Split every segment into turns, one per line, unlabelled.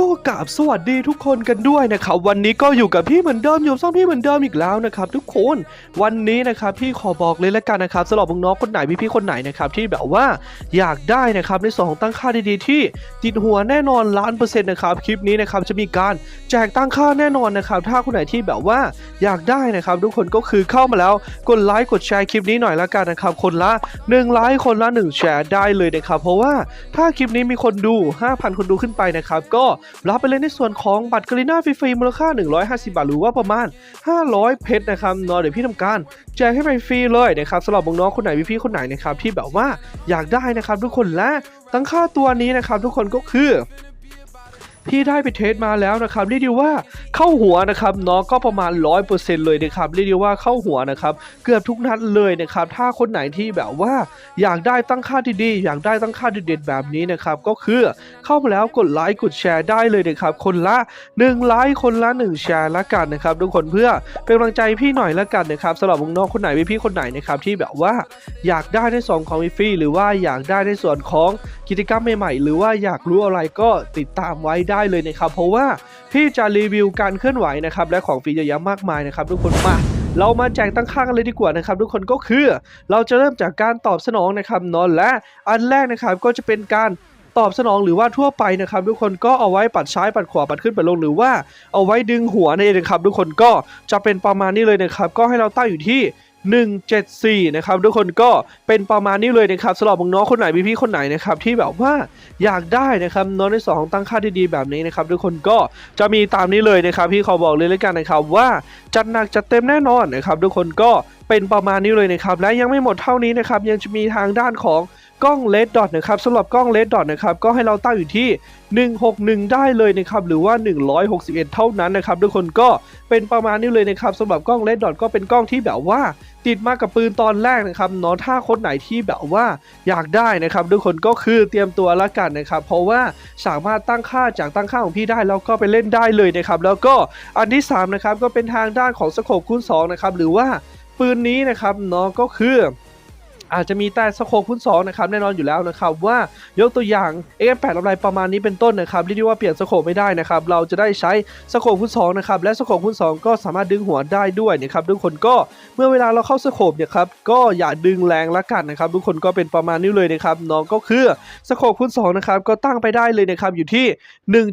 ก็กราบสวัสดีทุกคนกันด้วยนะครับวันนี้ก็อยู่กับพี่เหมือนเดิมอยู่ซ่องพี่เหมือนเดิมอีกแล้วนะครับทุกคนวันนี้นะครับพี่ขอบอกเลยละกันนะครับสำหรับน้องคนไหนพี่ๆคนไหนนะครับที่แบบว่าอยากได้นะครับในส่วนของตั้งค่าดีๆที่ติดหัวแน่นอนล้านเปอร์เซ็นต์นะครับคลิปนี้นะครับจะมีการแจกตั้งค่าแน่นอนนะครับถ้าคนไหนที่แบบว่าอยากได้นะครับทุกคนก็คือเข้ามาแล้วกดไลค์กดแชร์คลิปนี้หน่อยละกันนะครับคนละ1ไลค์คนละ1แชร์ได้เลยนะครับเพราะว่าถ้าคลิปนี้มีคนดู 5,000 คนดูขึ้นไปนะครับก็รับไปเลยในส่วนของบัตรกรีน่าฟรีๆมูลค่า 150 บาทหรือว่าประมาณ 500 เพชรนะครับเนาะเดี๋ยวพี่ทำการแจกให้ไปฟรีเลยนะครับสำหรับน้องๆคนไหนพี่ๆคนไหนนะครับที่แบบว่าอยากได้นะครับทุกคนและตั้งค่าตัวนี้นะครับทุกคนก็คือ พี่ได้ไปเทสมาแล้วนะครับเรียกได้ว่าเข้าหัวนะครับเนาะก็ประมาณ 100%เลยนะครับเรียกได้ว่าเข้าหัวนะครับเกือบทุกนัดเลยนะครับถ้าคนไหนที่แบบว่าอยากได้ตั้งค่าดีๆอยากได้ตั้งค่าเด็ดๆแบบนี้นะครับก็คือเข้ามาแล้วกดไลค์กดแชร์ได้เลยนะครับคนละ1ไลค์คนละ 1 แชร์ละกันนะครับทุกคนเพื่อเป็นกำลังใจพี่หน่อยละกันนะครับสำหรับน้องคนไหนพี่ๆคนไหนนะครับที่แบบว่าอยากได้ในส่วนของฟรีหรือว่าอยากได้ในส่วนของ กิจกรรมใหม่ๆ หรือว่าอยากรู้อะไรก็ติดตามไว้ได้เลยนะครับ เพราะว่าพี่จะรีวิวการเคลื่อนไหวนะครับและของฟรีเยอะแยะมากมายนะครับทุกคนมาเรามาแจกตั้งค่ากันเลยดีกว่านะครับทุกคนก็คือ เราจะเริ่มจากการตอบสนองนะครับนอนและอันแรกนะครับก็จะเป็นการตอบสนองหรือว่าทั่วไปนะครับ ทุกคนก็เอาไว้ปัดซ้ายปัดขวาปัดขึ้นปัดลงหรือว่าเอาไว้ดึงหัวนั่นเองนะครับ ทุกคนก็จะเป็นประมาณนี้เลยนะครับ ก็ให้เราตั้งอยู่ที่ 174 นะครับทุกคนก็เป็นประมาณนี้เลยนะครับสำหรับน้องคนไหนพี่ๆคนไหนนะครับที่แบบว่าอยากได้นะครับน้องในสองตั้งค่าดีๆแบบนี้นะครับทุกคนก็จะมีตามนี้เลยนะครับพี่ขอบอกเลยแล้วกันนะครับว่าจัดหนักจัดเต็มแน่นอนนะครับทุกคนก็เป็นประมาณนี้เลยนะครับและยังไม่หมดเท่านี้นะครับยังจะมีทางด้านของ กล้องเลดดอทนะครับสำหรับกล้องเลดดอทนะครับก็ให้เราตั้งอยู่ที่ 161 ได้เลยนะครับหรือว่า 161 เท่านั้นนะครับทุกคนก็เป็นประมาณนี้เลยนะครับสำหรับกล้องเลดดอทก็เป็นกล้องที่แบบว่า ติดมากับปืนตอนแรกนะครับเนาะถ้าคนไหนที่แบบว่าอยากได้นะครับทุกคนก็คือเตรียมตัวละกันนะครับเพราะว่าสามารถตั้งค่าจากตั้งค่าของพี่ได้แล้วก็ไปเล่นได้เลยนะครับแล้วก็อันที่3นะครับก็เป็นทางด้านของสโคปคูณ2นะครับหรือว่าปืนนี้นะครับเนาะก็คือ อาจจะมีแต่สโคปคูณ2นะครับแน่นอนอยู่แล้วนะครับว่ายกตัวอย่าง AM8 อะไรประมาณนี้เป็นต้นนะครับเรียกได้ว่าเปลี่ยนสโคปไม่ได้นะครับเราจะได้ใช้สโคปคูณ2นะครับและสโคปคูณ2ก็สามารถดึงหัวได้ด้วยนะครับทุกคนก็เมื่อเวลาเราเข้าสโคปเนี่ยครับก็อย่าดึงแรงละกันนะครับทุกคนก็เป็นประมาณนี้เลยนะครับน้องก็คือสโคปคูณ2นะครับก็ตั้งไปได้เลยนะครับอยู่ที่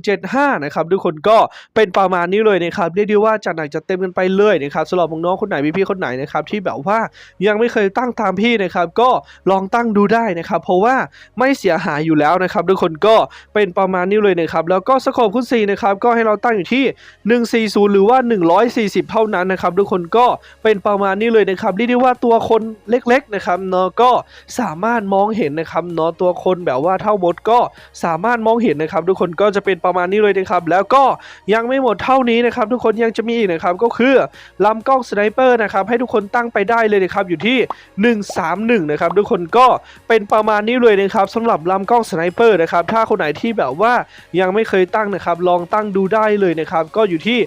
175นะครับทุกคนก็เป็นประมาณนี้เลยนะครับเรียกได้ว่าจัดหนักจัดเต็มกันไปเลยนะครับสำหรับน้องคนไหนพี่ๆคนไหนนะครับที่แบบว่ายังไม่เคยตั้งตามพี่นะครับก็ลองตั้งดูได้นะครับ เพราะว่าไม่เสียหายอยู่แล้วนะครับทุกคนก็เป็นประมาณนี้เลยนะครับ แล้วก็สโคปคูณ4นะครับก็ให้เราตั้งอยู่ที่ 140 หรือว่า 140 เท่านั้นนะครับทุกคนก็เป็นประมาณนี้เลยนะครับเรียกได้ว่าตัวคนเล็กๆนะครับเนาะก็สามารถมองเห็นนะครับเนาะตัวคนแบบว่าเท่ามดก็สามารถมองเห็นนะครับ ทุกคนก็จะเป็นประมาณนี้เลยนะครับ แล้วก็ยังไม่หมดเท่านี้นะครับ ทุกคนยังจะมีอีกนะครับก็คือลำกล้องสไนเปอร์นะครับให้ทุกคนตั้งไปได้เลยนะครับอยู่ที่ 131นะครับทุกคนก็เป็นประมาณนี้เลยนะครับสำหรับลำกล้องสไนเปอร์นะครับถ้าคนไหนที่แบบว่ายังไม่เคยตั้งนะครับลองตั้งดูได้เลยนะครับก็อยู่ที่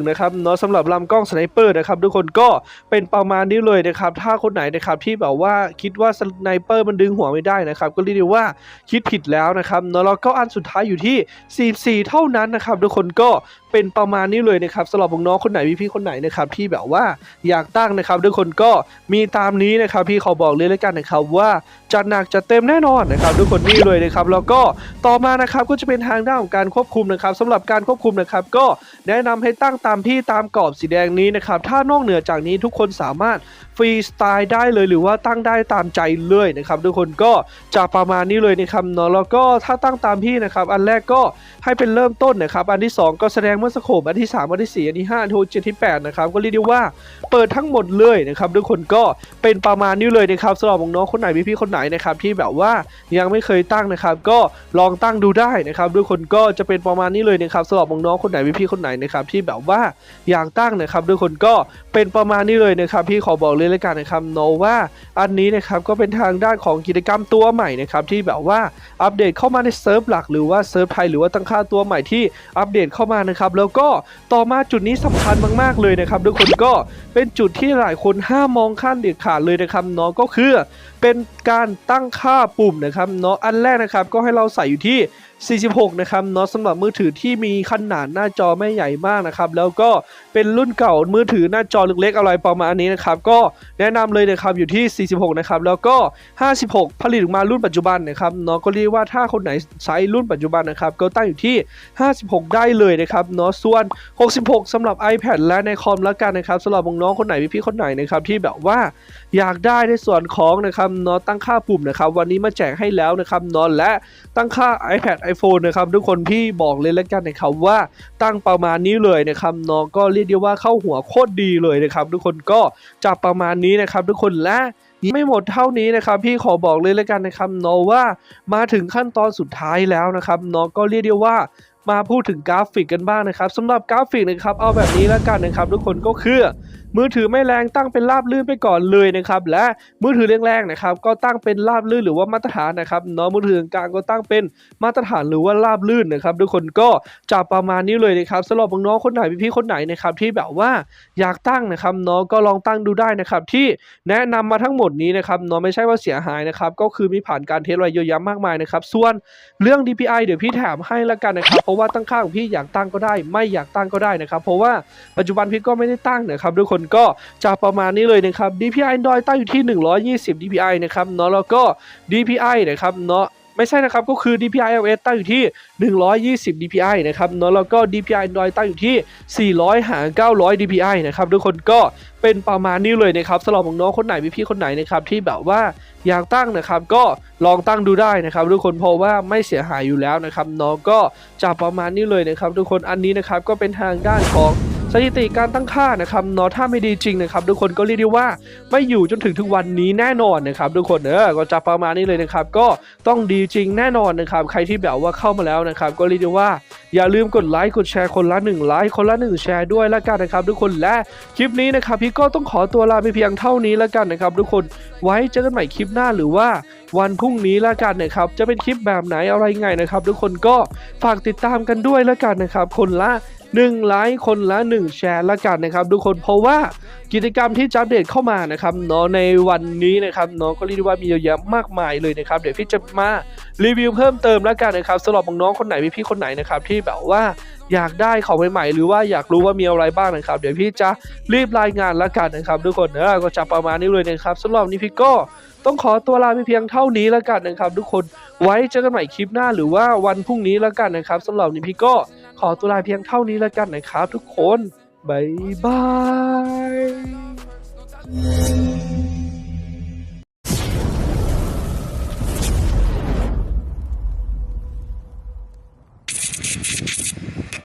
131นะครับเนาะสำหรับลำกล้องสไนเปอร์นะครับทุกคนก็เป็นประมาณนี้เลยนะครับถ้าคนไหนนะครับที่แบบว่าคิดว่าสไนเปอร์มันดึงหัวไม่ได้นะครับก็เรียกได้ว่าคิดผิดแล้วนะครับเนาะแล้วก็อันสุดท้ายอยู่ที่ 44 เท่านั้นนะครับทุกคนก็เป็นประมาณนี้เลยนะครับสำหรับน้องคนไหนพี่ๆคนไหนนะครับที่แบบว่าอยากตั้งนะครับทุกคนก็มีตามนี้นะครับพี่ขอบอกเลยแล้วกันนะครับว่าจัดหนักจัดเต็มแน่นอนนะครับทุกคนนี่เลยนะครับแล้วก็ต่อมานะครับก็จะเป็นทางด้านของการควบคุมนะครับสำหรับการควบคุมนะครับก็แนะนำให้ตั้งตามที่ตามกรอบสีแดงนี้นะครับถ้านอกเหนือจากนี้ทุกคนสามารถฟรีสไตล์ได้เลยหรือว่าตั้งได้ตามใจเลยนะครับทุกคนก็จะประมาณนี้เลยนะครับเนาะแล้วก็ถ้าตั้งตามพี่นะครับอันแรกก็ให้เป็นเริ่มต้นนะครับอันที่สองก็แสดงเมื่อสโคปอันที่สามอันที่สี่อันที่ห้าอันที่หกเจ็ดที่แปดนะครับก็เรียกได้ว่าเปิดทั้งหมดเลยนะครับทุกคนก็เป็นประมาณนี้เลยนะครับสำหรับน้องๆคนไหนพี่ๆคนไหนนะครับที่แบบว่ายังไม่เคยตั้งนะครับ ก็ลองตั้งดูได้นะครับทุกคนก็จะเป็นประมาณนี้เลยนะครับสำหรับน้องๆคนไหนพี่ๆคนไหนนะครับที่แบบว่าอยากตั้งนะครับทุกคนก็เป็นประมาณนี้เลยนะครับพี่ขอบอกเลยเลยกันนะครับโนว่าอันนี้นะครับก็เป็นทางด้านของกิจกรรมตัวใหม่นะครับที่แบบว่าอัปเดตเข้ามาในเซิร์ฟหลักหรือว่าเซิร์ฟไทยหรือว่าตั้งค่าตัวใหม่ที่อัปเดตเข้ามานะครับแล้วก็ต่อมาจุดนี้สำคัญมากๆเลยนะครับทุกคนก็เป็นจุดที่หลายคนห้ามมองข้ามเด็ดขาดเลยนะครับเนาะก็คือ เป็นการตั้งค่าปุ่มนะครับเนาะอันแรกนะครับก็ให้เราใส่อยู่ที่ 46 นะครับเนาะสำหรับมือถือที่มีขนาดหน้าจอไม่ใหญ่มากนะครับ แล้วก็เป็นรุ่นเก่ามือถือหน้าจอเล็กๆอะไรประมาณนี้นะครับ ก็แนะนำเลยนะครับอยู่ที่ 46 นะครับ แล้วก็ 56 ผลิตออกมารุ่นปัจจุบันนะครับเนาะก็เรียกว่าถ้าคนไหนใช้รุ่นปัจจุบันนะครับ ก็ตั้งอยู่ที่ 56 ได้เลยนะครับเนาะส่วน 66สำหรับ iPad และในคอมแล้วกันนะครับสำหรับน้องๆคนไหนพี่ๆคนไหนนะครับที่แบบว่าอยากได้ในส่วนของนะครับเนาะตั้งค่าปุ่มนะครับวันนี้มาแจกให้แล้วนะครับเนาะและตั้งค่า iPad iPhone นะครับทุกคนพี่บอกเลยแล้วกันนะครับว่าตั้งประมาณนี้เลยนะครับเนาะก็เรียกได้ว่าเข้าหัวโคตรดีเลยนะครับทุกคนก็จะประมาณนี้นะครับทุกคนและไม่หมดเท่านี้นะครับพี่ขอบอกเลยแล้วกันนะครับเนาะว่ามาถึงขั้นตอนสุดท้ายแล้วนะครับเนาะก็เรียกได้ว่ามาพูดถึงกราฟิกกันบ้างนะครับสำหรับกราฟิกนะครับเอาแบบนี้แล้วกันนะครับทุกคนก็คือ มือถือไม่แรงตั้งเป็นราบลื่นไปก่อนเลยนะครับและมือถือแรงๆนะครับก็ตั้งเป็นราบลื่นหรือว่ามาตรฐานนะครับเนาะมือถือกลางก็ตั้งเป็นมาตรฐานหรือว่าราบลื่นนะครับทุกคนก็จะประมาณนี้เลยนะครับสำหรับน้องๆคนไหนพี่ๆคนไหนนะครับที่แบบว่าอยากตั้งนะครับเนาะก็ลองตั้งดูได้นะครับที่แนะนำมาทั้งหมดนี้นะครับเนาะไม่ใช่ว่าเสียหายนะครับก็คือมีผ่านการเทสอะไรเยอะแยะมากมายนะครับส่วนเรื่อง DPI เดี๋ยวพี่แถมให้ละกันนะครับเพราะว่าตั้งค่าของพี่อยากตั้งก็ได้ ไม่อยากตั้งก็ได้นะครับ เพราะว่าปัจจุบันพี่ก็ไม่ได้ตั้งนะครับทุกคนก็จะประมาณนี้เลยนะครับ DPI Android ตั้งอยู่ที่ 120 DPI นะครับเนาะแล้วก็ DPI นะครับเนาะไม่ใช่นะครับก็คือ DPI iOS ตั้งอยู่ที่ 120 DPI นะครับเนาะแล้วก็ DPI Android ตั้งอยู่ที่ 400 หาร 900 DPI นะครับทุกคนก็เป็นประมาณนี้เลยนะครับสำหรับน้องๆคนไหนพี่ๆคนไหนนะครับที่แบบว่าอยากตั้งนะครับก็ลองตั้งดูได้นะครับ ทุกคนเพราะว่าไม่เสียหายอยู่แล้วนะครับเนาะก็จะประมาณนี้เลยนะครับ ทุกคนอันนี้นะครับก็เป็นทางด้านของ สถิติการตั้งค่านะครับเนาะถ้าไม่ดีจริงนะครับทุกคนก็เรียกได้ว่าไม่อยู่จนถึงทุกวันนี้แน่นอนนะครับทุกคนเออก็จะประมาณนี้เลยนะครับก็ต้องดีจริงแน่นอนนะครับใครที่แบบว่าเข้ามาแล้วนะครับก็เรียกได้ว่าอย่าลืมกดไลค์กดแชร์คนละ1ไลค์คนละ1แชร์ด้วยละกันนะครับทุกคนและคลิปนี้นะครับพี่ก็ต้องขอตัวลาไปเพียงเท่านี้ละกันนะครับทุกคนไว้เจอกันใหม่คลิปหน้าหรือว่าวันพรุ่งนี้ละกันนะครับจะเป็นคลิปแบบไหนอะไรไงนะครับทุกคนก็ฝากติดตามกันด้วยละกันนะครับคนละ 1ไลค์คนละ 1 แชร์ละกันนะครับทุกคนเพราะว่ากิจกรรมที่จะอัปเดตเข้ามานะครับเนาะในวันนี้นะครับเนาะก็เรียกว่ามีเยอะแยะมากมายเลยนะครับเดี๋ยวพี่จะมารีวิวเพิ่มเติมละกันนะครับสำหรับน้องคนไหนพี่คนไหนนะครับที่แบบว่าอยากได้ของใหม่ๆ หรือว่าอยากรู้ว่ามีอะไรบ้างนะครับ เดี๋ยวพี่จะรีบรายงานล้วกันนะครับทุกคนเออก็จะประมาณนี้เลยนะครับสำหรับนี้พี่ก็ต้องขอตัวลาไปเพียงเท่านี้แล้วกันนะครับ ทุกคนไว้เจอกันใหม่คลิปหน้าหรือว่าวันพรุ่งนี้แล้วกันนะครับสำหรับนนี้พี่ก็ ขอตัวลาเพียงเท่านี้แล้วกันนะครับทุกคนบายบาย